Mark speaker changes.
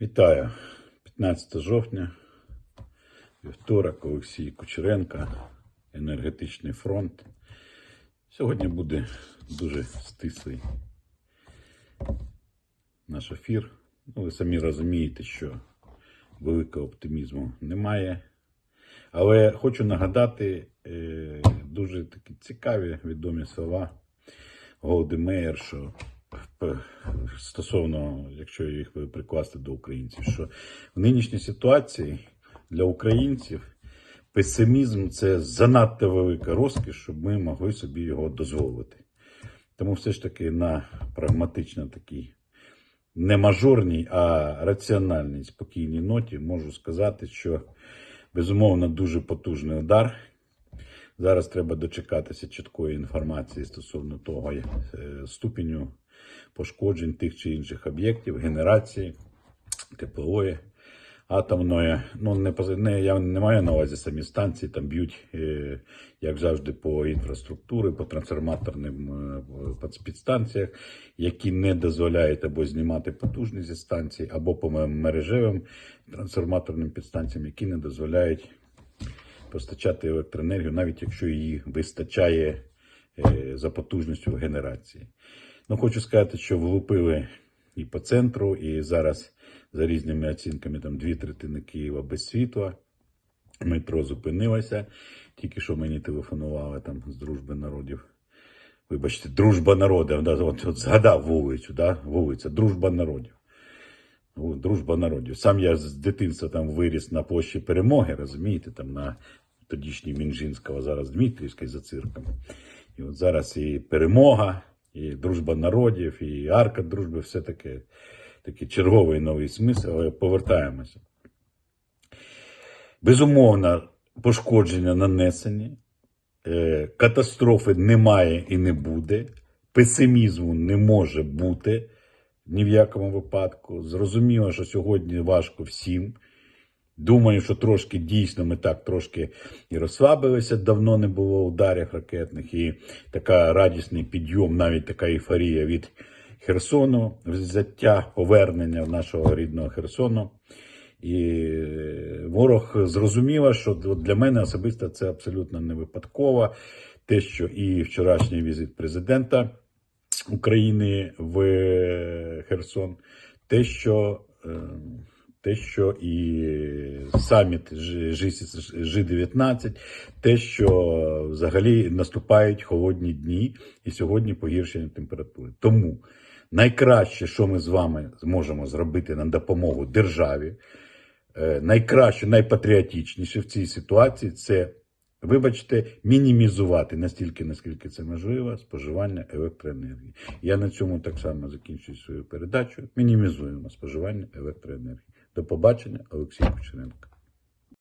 Speaker 1: Вітаю! 15 жовтня, вівторок, Олексій Кучеренко, енергетичний фронт. Сьогодні буде дуже стислий наш ефір. Ну, ви самі розумієте, що великого оптимізму немає. Але хочу нагадати е, дуже такі цікаві відомі слова Голди Меєр, що стосовно, якщо їх прикласти до українців, що в нинішній ситуації для українців песимізм це занадто велика розкіш, щоб ми могли собі його дозволити. Тому все ж таки на прагматично такій не мажорній, а раціональній, спокійній ноті можу сказати, що безумовно дуже потужний удар. Зараз треба дочекатися чіткої інформації стосовно того е, ступеню пошкоджень тих чи інших об'єктів, генерації, теплової, атомної. Ну, не, не, я не маю на увазі самі станції, там б'ють, е, як завжди, по інфраструктурі, по трансформаторним е, підстанціях, які не дозволяють або знімати потужність зі станцій, або по мережевим трансформаторним підстанціям, які не дозволяють постачати електроенергію, навіть якщо її вистачає е, за потужністю генерації. Ну, хочу сказати, що влупили і по центру, і зараз за різними оцінками там дві третини Києва без світла. Метро зупинилося. Тільки що мені телефонували там з дружби народів. Вибачте, дружба народів. Да, от, от згадав вулицю, да, вулиця, дружба народів. Дружба народів. Сам я з дитинства там виріс на площі перемоги, розумієте, там на тодішній Мінжинського, зараз Дмитрівський за цирком. І от зараз і перемога, і дружба народів, і арка дружби, все таке. Такий черговий новий смисл, але повертаємося. Безумовно, пошкодження нанесені, е, катастрофи немає і не буде, песимізму не може бути ні в якому випадку. Зрозуміло, що сьогодні важко всім. Думаю, що трошки дійсно ми так трошки і розслабилися, давно не було ударів ракетних, і така радісний підйом, навіть така ейфорія від Херсону, взяття, повернення нашого рідного Херсону. І ворог зрозуміло, що для мене особисто це абсолютно не випадково. Те, що і вчорашній візит президента України в Херсон, те, що, е, те, що і саміт Ж-19, те, що взагалі наступають холодні дні і сьогодні погіршення температури. Тому найкраще, що ми з вами зможемо зробити на допомогу державі, е, найкраще, найпатріотичніше в цій ситуації це, вибачте, мінімізувати настільки, наскільки це можливо, споживання електроенергії. Я на цьому так само закінчую свою передачу. Мінімізуємо споживання електроенергії. До побачення, Олексій Кучеренко.